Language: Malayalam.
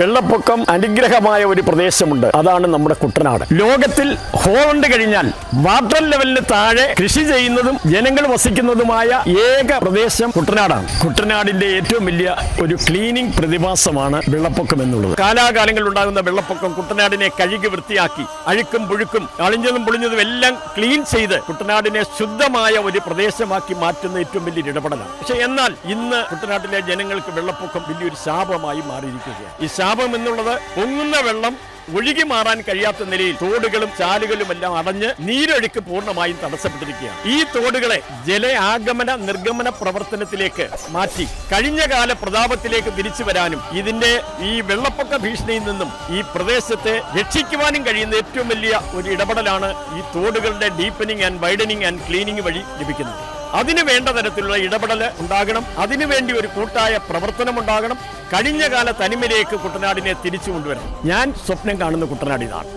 വെള്ളപ്പൊക്കം അനുഗ്രഹമായ ഒരു പ്രദേശമുണ്ട്. അതാണ് നമ്മുടെ കുട്ടനാട്. ലോകത്തിൽ ഹോളണ്ട് കഴിഞ്ഞാൽ വാട്ടർ ലെവലിന് താഴെ കൃഷി ചെയ്യുന്നതും ജനങ്ങൾ വസിക്കുന്നതുമായ ഏക പ്രദേശം കുട്ടനാടാണ്. കുട്ടനാടിന്റെ ഏറ്റവും വലിയ ഒരു ക്ലീനിങ് പ്രതിഭാസമാണ് വെള്ളപ്പൊക്കം എന്നുള്ളത്. കാലാകാലങ്ങളിൽ ഉണ്ടാകുന്ന വെള്ളപ്പൊക്കം കുട്ടനാടിനെ കഴുകി വൃത്തിയാക്കി അഴുക്കും പുഴുക്കും അളിഞ്ഞതും പൊളിഞ്ഞതും എല്ലാം ക്ലീൻ ചെയ്ത് കുട്ടനാടിനെ ശുദ്ധമായ ഒരു പ്രദേശമാക്കി മാറ്റുന്ന ഏറ്റവും വലിയ ഇടപെടലാണ്. പക്ഷെ എന്നാൽ ഇന്ന് കുട്ടനാട്ടിലെ ജനങ്ങൾക്ക് വെള്ളപ്പൊക്കം വലിയൊരു ശാപമായി മാറിയിരിക്കുകയാണ്. ഈ എന്നുള്ളത് പൊങ്ങുന്ന വെള്ളം ഒഴുകി മാറാൻ കഴിയാത്ത നിലയിൽ തോടുകളും ചാലുകളും എല്ലാം അടഞ്ഞ് നീരൊഴുക്ക് പൂർണമായും തടസ്സപ്പെട്ടിരിക്കുകയാണ്. ഈ തോടുകളെ ജല ആഗമന നിർഗമന പ്രവർത്തനത്തിലേക്ക് മാറ്റി കഴിഞ്ഞ കാല പ്രതാപത്തിലേക്ക് തിരിച്ചു വരാനും ഇതിന്റെ ഈ വെള്ളപ്പൊക്ക ഭീഷണിയിൽ നിന്നും ഈ പ്രദേശത്തെ രക്ഷിക്കുവാനും കഴിയുന്ന ഏറ്റവും വലിയ ഒരു ഇടപെടലാണ് ഈ തോടുകളുടെ deepening and widening and cleaning വഴി ലഭിക്കുന്നത്. അതിന് വേണ്ട തരത്തിലുള്ള ഇടപെടൽ ഉണ്ടാകണം. അതിനുവേണ്ടി ഒരു കൂട്ടായ പ്രവർത്തനം ഉണ്ടാകണം. കഴിഞ്ഞ കാല തനിമയിലേക്ക് കുട്ടനാടിനെ തിരിച്ചു കൊണ്ടുവരണം ഞാൻ സ്വപ്നം കാണുന്ന കുട്ടനാട് ഇതാണ്.